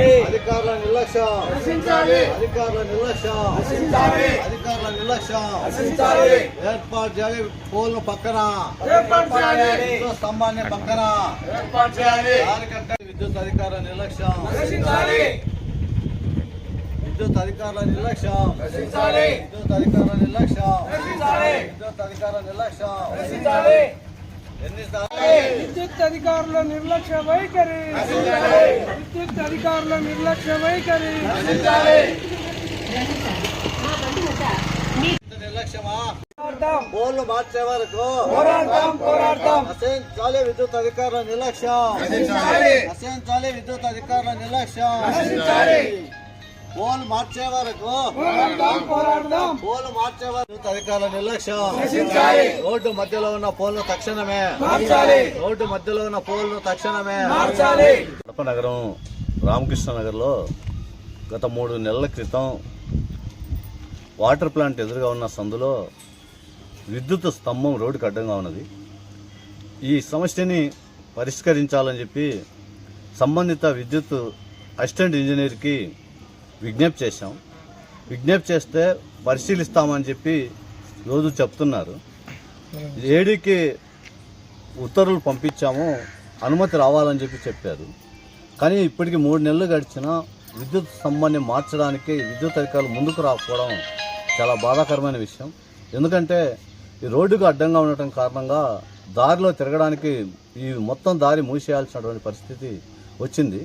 అధికారుల నిర్లక్ష్యం. అధికారుల నిర్లక్ష్యం. అధికారుల నిర్లక్ష్యం. ఏర్పాటు చేయాలి పోల్ను పక్కన. విద్యుత్ స్తంభాన్ని పక్కన. దారికట్ట విద్యుత్ అధికారుల నిర్లక్ష్యం. విద్యుత్ అధికారుల నిర్లక్ష్యం. విద్యుత్ అధికారుల నిర్లక్ష్యం. విద్యుత్ అధికారుల నిర్లక్ష్యం. విద్యుత్ అధికారుల నిర్లక్ష్య వైఖరి. విద్యుత్ అధికారుల నిర్లక్ష్య వైఖరి. మార్చే వరకు. పోరాడతాం పోరాడతాం విద్యుత్ అధికారుల నిర్లక్ష్యం. విద్యుత్ అధికారుల నిర్లక్ష్యం. పోల్ మార్చే వరకు. పోల్ మార్చే వరకు అధికారుల నిర్లక్ష్యం. రోడ్డు మధ్యలో ఉన్న పోల్ను తక్షణమే. రోడ్డు మధ్యలో ఉన్న పోల్ను తక్షణమే. కడప నగరం రామకృష్ణ నగర్లో గత మూడు నెలల క్రితం వాటర్ ప్లాంట్ ఎదురుగా ఉన్న సందులో విద్యుత్ స్తంభం రోడ్డుకి అడ్డంగా ఉన్నది. ఈ సమస్యని పరిష్కరించాలని చెప్పి సంబంధిత విద్యుత్ అసిస్టెంట్ ఇంజనీర్కి విజ్ఞప్తి చేశాం. విజ్ఞప్తి చేస్తే పరిశీలిస్తామని చెప్పి రోజు చెప్తున్నారు. ఏడీకి ఉత్తర్వులు పంపించాము అనుమతి రావాలని చెప్పి చెప్పారు. కానీ ఇప్పటికి మూడు నెలలు గడిచినా విద్యుత్ స్తంభాన్ని మార్చడానికి విద్యుత్ అధికారులు ముందుకు రాకపోవడం చాలా బాధాకరమైన విషయం. ఎందుకంటే ఈ రోడ్డుకు అడ్డంగా ఉండటం కారణంగా దారిలో తిరగడానికి ఈ మొత్తం దారి మూసేయాల్సినటువంటి పరిస్థితి వచ్చింది.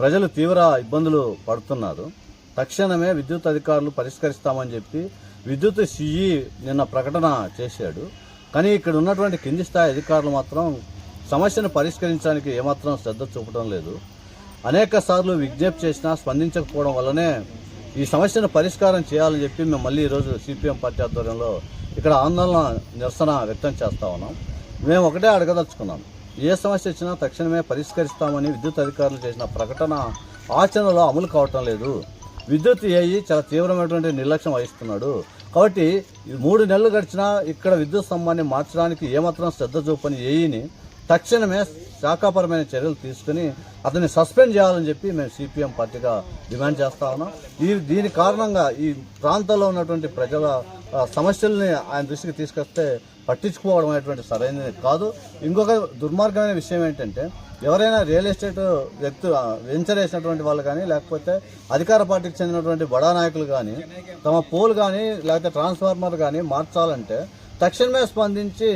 ప్రజలు తీవ్ర ఇబ్బందులు పడుతున్నారు. తక్షణమే విద్యుత్ అధికారులు పరిష్కరిస్తామని చెప్పి విద్యుత్ సిఈ నిన్న ప్రకటన చేశాడు. కానీ ఇక్కడ ఉన్నటువంటి కింది స్థాయి అధికారులు మాత్రం సమస్యను పరిష్కరించడానికి ఏమాత్రం శ్రద్ధ చూపడం లేదు. అనేక సార్లు విజ్ఞప్తి చేసినా స్పందించకపోవడం వల్లనే ఈ సమస్యను పరిష్కారం చేయాలని చెప్పి మేము మళ్ళీ ఈరోజు సిపిఎం పార్టీ ఆధ్వర్యంలో ఇక్కడ ఆందోళన నిరసన వ్యక్తం చేస్తా ఉన్నాం. మేము ఒకటే అడగదలుచుకున్నాం. ఏ సమస్య వచ్చినా తక్షణమే పరిష్కరిస్తామని విద్యుత్ అధికారులు చేసిన ప్రకటన ఆచరణలో అమలు కావటం లేదు. విద్యుత్ ఏఈ చాలా తీవ్రమైనటువంటి నిర్లక్ష్యం వహిస్తున్నాడు. కాబట్టి మూడు నెలలు గడిచినా ఇక్కడ విద్యుత్ స్తంభాన్ని మార్చడానికి ఏమాత్రం శ్రద్ధ చూపని ఏఈని తక్షణమే శాఖాపరమైన చర్యలు తీసుకుని అతన్ని సస్పెండ్ చేయాలని చెప్పి మేము సిపిఎం పార్టీగా డిమాండ్ చేస్తా ఉన్నాం. ఈ దీని కారణంగా ఈ ప్రాంతంలో ఉన్నటువంటి ప్రజల సమస్యల్ని ఆయన దృష్టికి తీసుకొస్తే పట్టించుకోవడం అనేటువంటి సరైనది కాదు. ఇంకొక దుర్మార్గమైన విషయం ఏంటంటే ఎవరైనా రియల్ ఎస్టేట్ వ్యక్తి వెంచర్ వేసినటువంటి వాళ్ళు కానీ లేకపోతే అధికార పార్టీకి చెందినటువంటి బడా నాయకులు కానీ తమ పోల్ కానీ లేకపోతే ట్రాన్స్ఫార్మర్ కానీ మార్చాలంటే తక్షణమే స్పందించి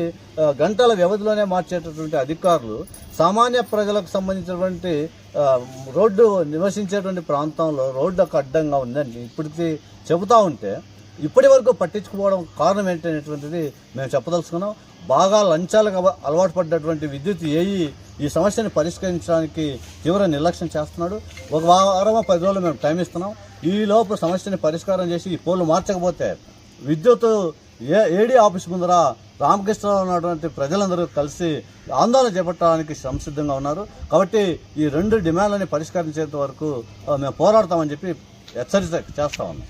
గంటల వ్యవధిలోనే మార్చేటటువంటి అధికారులు సామాన్య ప్రజలకు సంబంధించినటువంటి రోడ్డు నివసించేటువంటి ప్రాంతంలో రోడ్డుకు అడ్డంగా ఉందని ఇప్పటికీ చెబుతూ ఉంటే ఇప్పటి వరకు పట్టించుకోవడం కారణం ఏంటనేటువంటిది మేము చెప్పదలుచుకున్నాం. బాగా లంచాలకు అలవాటు పడ్డటువంటి విద్యుత్ ఏఈ ఈ సమస్యను పరిష్కరించడానికి తీవ్ర నిర్లక్ష్యం చేస్తున్నాడు. ఒక వారమో పది రోజులు మేము టైం ఇస్తున్నాం. ఈ లోపు సమస్యని పరిష్కారం చేసి ఈ పోలు మార్చకపోతే విద్యుత్ ఏ ఏడీ ఆఫీస్ ముందర రామకృష్ణలో ఉన్నటువంటి ప్రజలందరూ కలిసి ఆందోళన చేపట్టడానికి సంసిద్ధంగా ఉన్నారు. కాబట్టి ఈ రెండు డిమాండ్లని పరిష్కరించేంత వరకు మేము పోరాడతామని చెప్పి హెచ్చరిక చేస్తా ఉన్నాం.